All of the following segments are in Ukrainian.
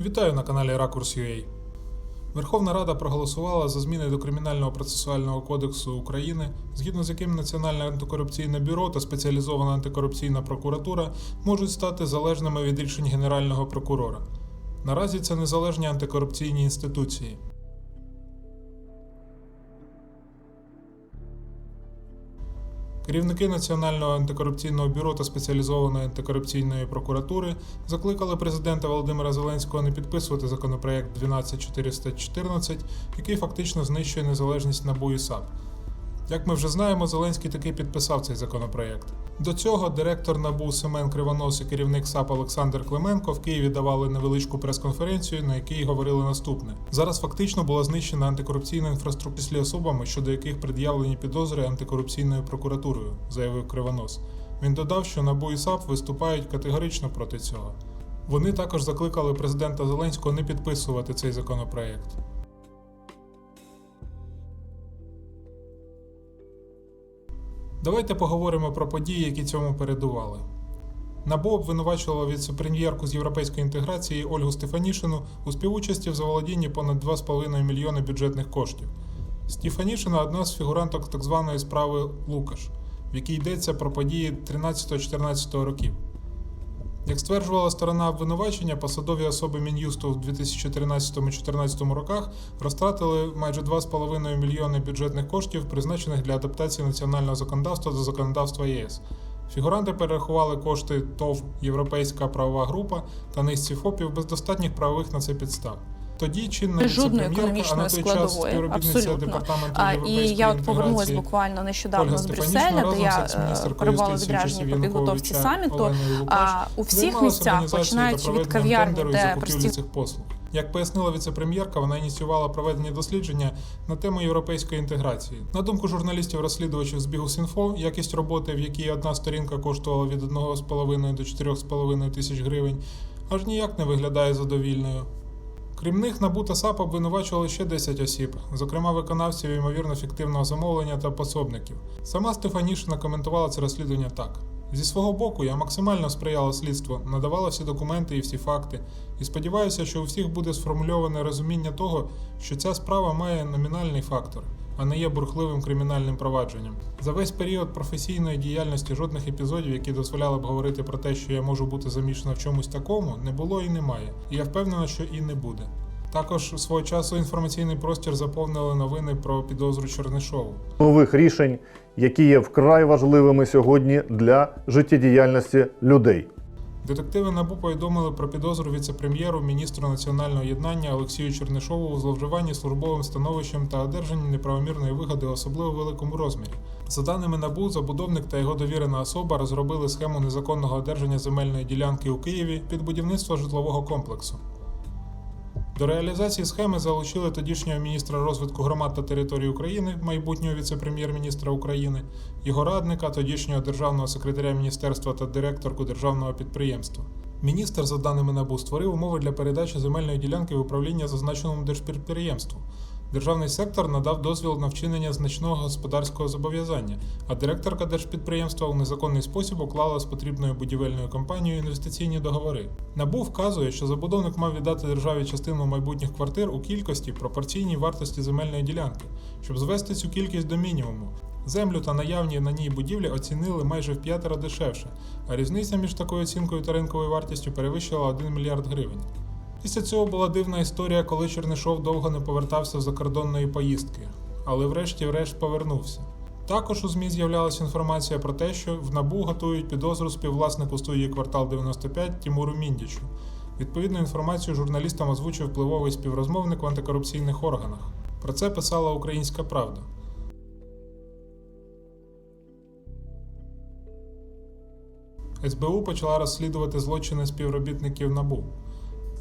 Вітаю на каналі Ракурс.ua. Верховна Рада проголосувала за зміни до Кримінального процесуального кодексу України, згідно з яким Національне антикорупційне бюро та спеціалізована антикорупційна прокуратура можуть стати залежними від рішень Генерального прокурора. Наразі це незалежні антикорупційні інституції. Керівники Національного антикорупційного бюро та спеціалізованої антикорупційної прокуратури закликали президента Володимира Зеленського не підписувати законопроект 12414, який фактично знищує незалежність НАБУ і САП. Як ми вже знаємо, Зеленський таки підписав цей законопроект. До цього директор НАБУ Семен Кривонос і керівник САП Олександр Клименко в Києві давали невеличку прес-конференцію, на якій говорили наступне: зараз фактично була знищена антикорупційна інфраструктура особами, щодо яких пред'явлені підозри антикорупційною прокуратурою, заявив Кривонос. Він додав, що НАБУ і САП виступають категорично проти цього. Вони також закликали президента Зеленського не підписувати цей законопроект. Давайте поговоримо про події, які цьому передували. НАБУ обвинувачувало віце-прем'єрку з європейської інтеграції Ольгу Стефанішину у співучасті в заволодінні понад 2,5 мільйони бюджетних коштів. Стефанішина одна з фігуранток так званої справи Лукаш, в якій йдеться про події 13-14 років. Як стверджувала сторона обвинувачення, посадові особи Мін'юсту в 2013-2014 роках розтратили майже 2,5 мільйони бюджетних коштів, призначених для адаптації національного законодавства до законодавства ЄС. Фігуранти перерахували кошти ТОВ Європейська правова група та низці ФОПів без достатніх правових на це підстав. Тоді чинна жодної економічної складової, абсолютно. А, і я от повернулась буквально нещодавно Ольга з Брюсселя, де я перебувала відрядження по підготовці саміту. А у всіх місцях, починаючи від кав'ярні, де прості цих послуг. Як пояснила віце-прем'єрка, вона ініціювала проведення дослідження на тему європейської інтеграції. На думку журналістів-розслідувачів з Бігус.Інфо, якість роботи, в якій одна сторінка коштувала від 1,5 до 4,5 тисяч гривень, аж ніяк не виглядає задовільною. Крім них, НАБУ та САП обвинувачували ще 10 осіб, зокрема виконавців ймовірно фіктивного замовлення та пособників. Сама Стефанішина коментувала це розслідування так: зі свого боку, я максимально сприяла слідству, надавала всі документи і всі факти, і сподіваюся, що у всіх буде сформульоване розуміння того, що ця справа має номінальний фактор, а не є бурхливим кримінальним провадженням. За весь період професійної діяльності жодних епізодів, які дозволяли б говорити про те, що я можу бути замішана в чомусь такому, не було і немає. І я впевнена, що і не буде. Також свого часу інформаційний простір заповнили новини про підозру Чернишову. нових рішень, які є вкрай важливими сьогодні для життєдіяльності людей. Детективи НАБУ повідомили про підозру віце-прем'єру міністру національного єднання Олексію Чернишову у зловживанні службовим становищем та одержанні неправомірної вигоди особливо великому розмірі. За даними НАБУ, забудовник та його довірена особа розробили схему незаконного одержання земельної ділянки у Києві під будівництво житлового комплексу. До реалізації схеми залучили тодішнього міністра розвитку громад та територій України, майбутнього віце-прем'єр-міністра України, його радника, тодішнього державного секретаря міністерства та директорку державного підприємства. Міністр, за даними НАБУ, створив умови для передачі земельної ділянки в управління зазначеному держпідприємству. Державний сектор надав дозвіл на вчинення значного господарського зобов'язання, а директорка держпідприємства у незаконний спосіб уклала з потрібною будівельною компанією інвестиційні договори. НАБУ вказує, що забудовник мав віддати державі частину майбутніх квартир у кількості пропорційній вартості земельної ділянки, щоб звести цю кількість до мінімуму. Землю та наявні на ній будівлі оцінили майже в п'ятеро дешевше, а різниця між такою оцінкою та ринковою вартістю перевищила 1 мільярд гривень. Після цього була дивна історія, коли Чернишов довго не повертався з закордонної поїздки, але врешті-врешт повернувся. Також у ЗМІ з'являлася інформація про те, що в НАБУ готують підозру співвласнику студії квартал 95 Тімуру Міндічу. Відповідну інформацію журналістам озвучив впливовий співрозмовник в антикорупційних органах. Про це писала Українська Правда. СБУ почала розслідувати злочини співробітників НАБУ.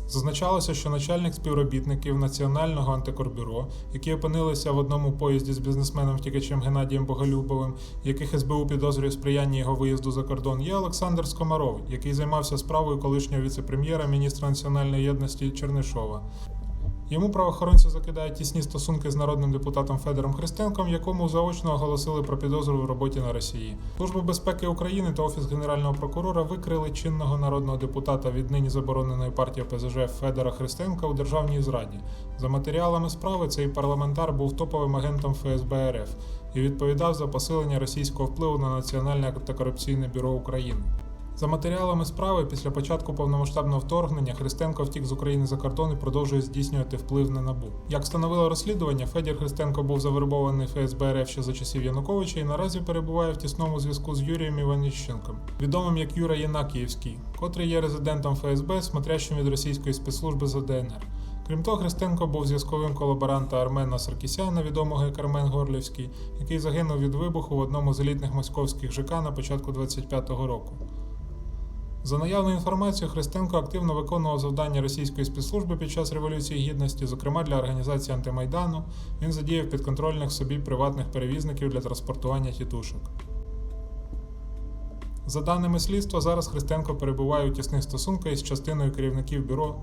Зазначалося, що начальник співробітників Національного антикорбюро, які опинилися в одному поїзді з бізнесменом втікачем Геннадієм Боголюбовим, яких СБУ підозрює сприяння його виїзду за кордон, є Олександр Скомаров, який займався справою колишнього віце-прем'єра, міністра національної єдності Чернишова. Йому правоохоронці закидають тісні стосунки з народним депутатом Федором Христенком, якому заочно оголосили про підозру в роботі на Росії. Служба безпеки України та офіс генерального прокурора викрили чинного народного депутата від нині забороненої партії ПЗЖ Федора Христенка у державній зраді. За матеріалами справи цей парламентар був топовим агентом ФСБ РФ і відповідав за посилення російського впливу на Національне антикорупційне бюро України. За матеріалами справи, після початку повномасштабного вторгнення Христенко втік з України за кордон і продовжує здійснювати вплив на набу. Як встановило розслідування, Федір Христенко був завербований ФСБ РФ ще за часів Януковича і наразі перебуває в тісному зв'язку з Юрієм Іваніщенком, відомим як Юра Єнакіївський, котрий є резидентом ФСБ, смотрящим від російської спецслужби за ДНР. Крім того, Христенко був зв'язковим колаборанта Армена Саркісяна, відомого як Армен Горлівський, який загинув від вибуху в одному з елітних московських ЖК на початку 25-го року. За наявною інформацією, Христенко активно виконував завдання російської спецслужби під час Революції Гідності, зокрема для організації антимайдану. Він задіяв підконтрольних собі приватних перевізників для транспортування тітушок. За даними слідства, зараз Христенко перебуває у тісних стосунках із частиною керівників бюро.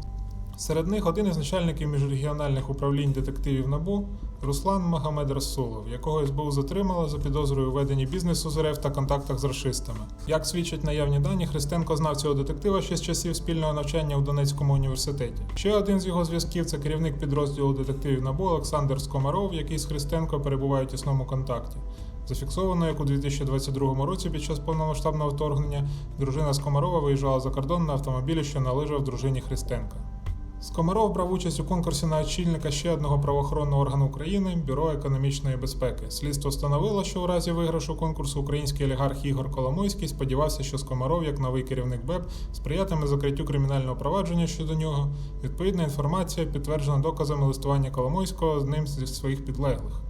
Серед них один із начальників міжрегіональних управлінь детективів НАБУ Руслан Магомед Расулов, якого СБУ затримала за підозрою у бізнесу з РФ та контактах з расистами. Як свідчать наявні дані, Христенко знав цього детектива ще з часів спільного навчання у Донецькому університеті. Ще один з його зв'язків це керівник підрозділу детективів НАБУ Олександр Скомаров, який з Христенко перебуває у тісному контакті. Зафіксовано, як у 2022 році під час повномасштабного вторгнення дружина Скомарова виїжджала за кордон на автомобілі, що належав дружині Христенка. Скомаров брав участь у конкурсі на очільника ще одного правоохоронного органу України Бюро економічної безпеки. Слідство встановило, що у разі виграшу конкурсу український олігарх Ігор Коломойський сподівався, що Скомаров, як новий керівник БЕП, сприятиме закриттю кримінального провадження щодо нього. Відповідна інформація підтверджена доказами листування Коломойського з ним зі своїх підлеглих.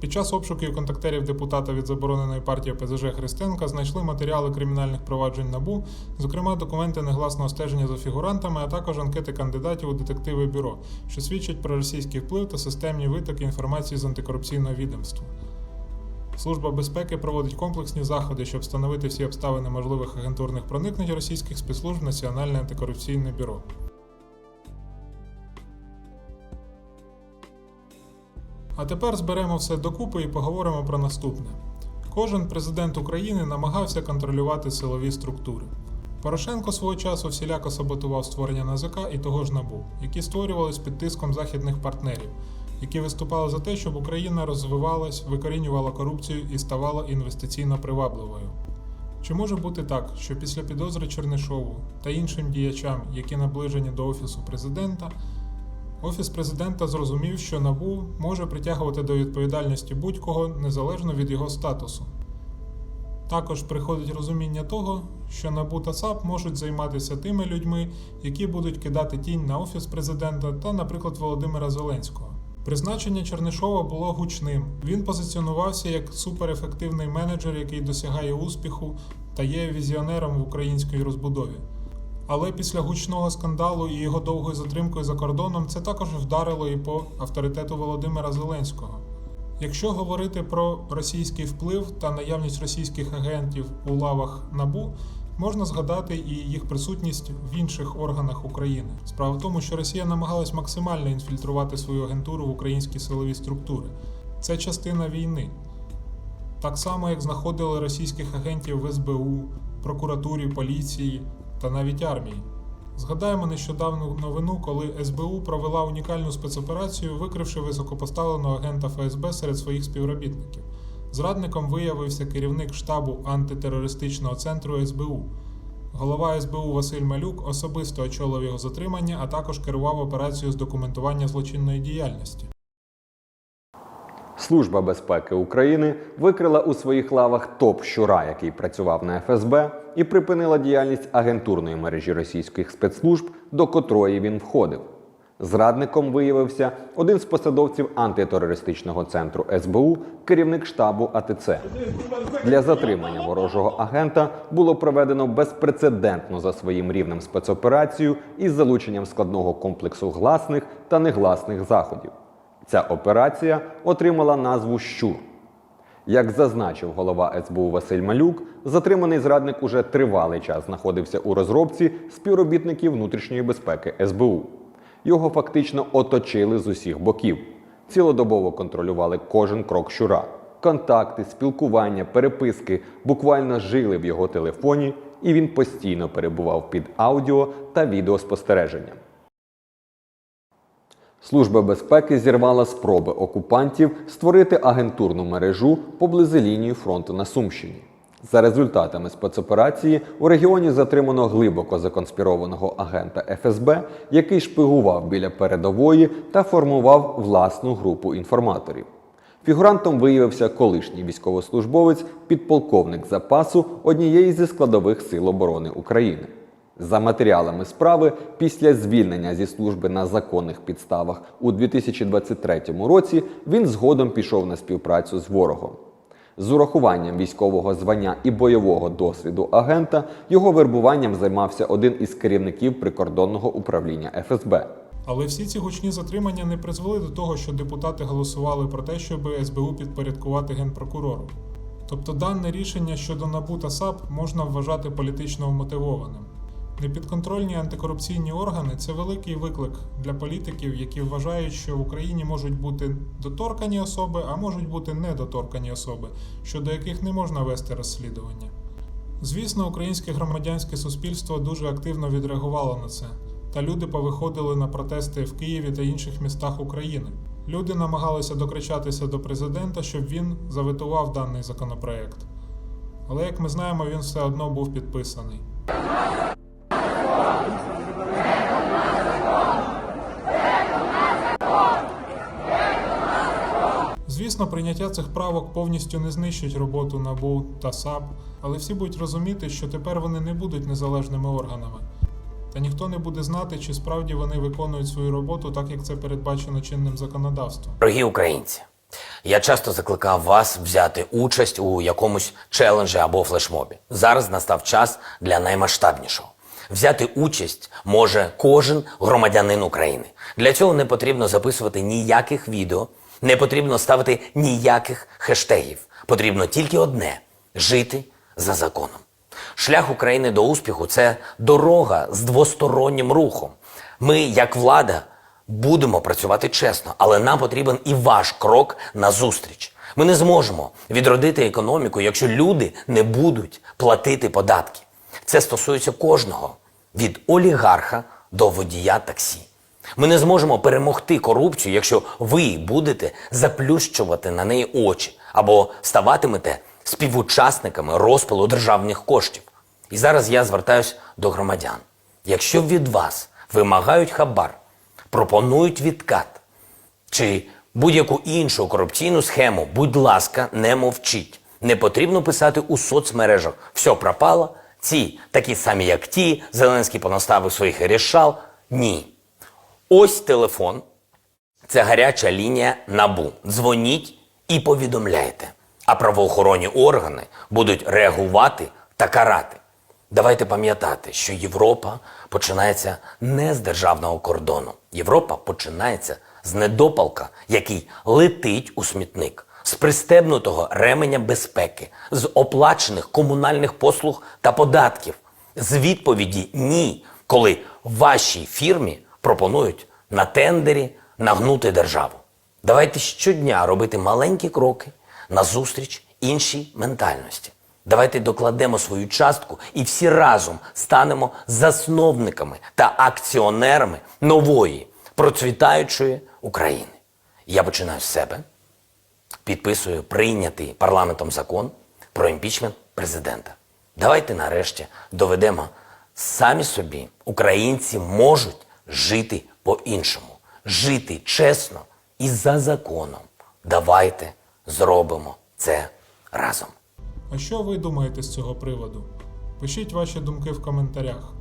Під час обшуків контактерів депутата від забороненої партії ПЗЖ Христенка знайшли матеріали кримінальних проваджень НАБУ, зокрема документи негласного стеження за фігурантами, а також анкети кандидатів у детективи бюро, що свідчать про російський вплив та системні витоки інформації з антикорупційного відомства. Служба безпеки проводить комплексні заходи, щоб встановити всі обставини можливих агентурних проникнень російських спецслужб в Національне антикорупційне бюро. А тепер зберемо все докупи і поговоримо про наступне. Кожен президент України намагався контролювати силові структури. Порошенко свого часу всіляко саботував створення НАЗК і того ж НАБУ, які створювались під тиском західних партнерів, які виступали за те, щоб Україна розвивалась, викорінювала корупцію і ставала інвестиційно привабливою. Чи може бути так, що після підозри Чернишову та іншим діячам, які наближені до Офісу президента, Офіс президента зрозумів, що НАБУ може притягувати до відповідальності будь-кого незалежно від його статусу. Також приходить розуміння того, що НАБУ та САП можуть займатися тими людьми, які будуть кидати тінь на офіс президента та, наприклад, Володимира Зеленського. Призначення Чернишова було гучним. Він позиціонувався як суперефективний менеджер, який досягає успіху та є візіонером в українській розбудові. Але після гучного скандалу і його довгою затримкою за кордоном це також вдарило і по авторитету Володимира Зеленського. Якщо говорити про російський вплив та наявність російських агентів у лавах НАБУ, можна згадати і їх присутність в інших органах України. Справа в тому, що Росія намагалась максимально інфільтрувати свою агентуру в українські силові структури. Це частина війни. Так само, як знаходили російських агентів в СБУ, прокуратурі, поліції та навіть армії. Згадаємо нещодавну новину, коли СБУ провела унікальну спецоперацію, викривши високопоставленого агента ФСБ серед своїх співробітників. Зрадником виявився керівник штабу антитерористичного центру СБУ. Голова СБУ Василь Малюк особисто очолив його затримання, а також керував операцією з документування злочинної діяльності. Служба безпеки України викрила у своїх лавах топ щура, який працював на ФСБ, і припинила діяльність агентурної мережі російських спецслужб, до котрої він входив. Зрадником виявився один з посадовців антитерористичного центру СБУ, керівник штабу АТЦ. Для затримання ворожого агента було проведено безпрецедентну за своїм рівнем спецоперацію із залученням складного комплексу гласних та негласних заходів. Ця операція отримала назву Щур. Як зазначив голова СБУ Василь Малюк, затриманий зрадник уже тривалий час знаходився у розробці співробітників внутрішньої безпеки СБУ. його фактично оточили з усіх боків. Цілодобово контролювали кожен крок щура. Контакти, спілкування, переписки буквально жили в його телефоні, і він постійно перебував під аудіо та відеоспостереженням. Служба безпеки зірвала спроби окупантів створити агентурну мережу поблизу лінії фронту на Сумщині. За результатами спецоперації у регіоні затримано глибоко законспірованого агента ФСБ, який шпигував біля передової та формував власну групу інформаторів. Фігурантом виявився колишній військовослужбовець, підполковник запасу однієї зі складових сил оборони України. За матеріалами справи, після звільнення зі служби на законних підставах у 2023 році він згодом пішов на співпрацю з ворогом. З урахуванням військового звання і бойового досвіду агента його вербуванням займався один із керівників прикордонного управління ФСБ. Але всі ці гучні затримання не призвели до того, що депутати голосували про те, щоб СБУ підпорядкувати генпрокурору. Тобто дане рішення щодо НАБУ та САП можна вважати політично вмотивованим. Непідконтрольні антикорупційні органи це великий виклик для політиків, які вважають, що в Україні можуть бути доторкані особи, а можуть бути недоторкані особи, щодо яких не можна вести розслідування. Звісно, українське громадянське суспільство дуже активно відреагувало на це, та люди повиходили на протести в Києві та інших містах України. Люди намагалися докричатися до президента, щоб він заветував даний законопроект. Але як ми знаємо, він все одно був підписаний. Звісно, прийняття цих правок повністю не знищить роботу НАБУ та САП, але всі будуть розуміти, що тепер вони не будуть незалежними органами. Та ніхто не буде знати, чи справді вони виконують свою роботу так, як це передбачено чинним законодавством. Дорогі українці, я часто закликав вас взяти участь у якомусь челенджі або флешмобі. Зараз настав час для наймасштабнішого. Взяти участь може кожен громадянин України. Для цього не потрібно записувати ніяких відео, не потрібно ставити ніяких хештегів. Потрібно тільки одне жити за законом. Шлях України до успіху це дорога з двостороннім рухом. Ми, як влада, будемо працювати чесно, але нам потрібен і ваш крок назустріч. Ми не зможемо відродити економіку, якщо люди не будуть платити податки. Це стосується кожного від олігарха до водія таксі. Ми не зможемо перемогти корупцію, якщо ви будете заплющувати на неї очі або ставатимете співучасниками розпилу державних коштів. І зараз я звертаюсь до громадян. Якщо від вас вимагають хабар, пропонують відкат чи будь-яку іншу корупційну схему, будь ласка, не мовчіть. Не потрібно писати у соцмережах все пропало. Ці такі самі, як ті, Зеленський понаставив своїх рішал. Ні. Ось телефон. Це гаряча лінія набу. Дзвоніть і повідомляйте. А правоохоронні органи будуть реагувати та карати. Давайте пам'ятати, що Європа починається не з державного кордону. Європа починається з недопалка, який летить у смітник, з пристебнутого ременя безпеки, з оплачених комунальних послуг та податків, з відповіді ні, коли вашій фірмі пропонують на тендері нагнути державу. Давайте щодня робити маленькі кроки назустріч іншій ментальності. Давайте докладемо свою частку і всі разом станемо засновниками та акціонерами нової процвітаючої України. Я починаю з себе, підписую прийнятий парламентом закон про імпічмент президента. Давайте нарешті доведемо самі собі, українці можуть жити по-іншому, жити чесно і за законом. Давайте зробимо це разом. А що ви думаєте з цього приводу? Пишіть ваші думки в коментарях.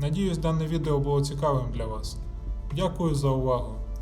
Надіюсь, дане відео було цікавим для вас. Дякую за увагу.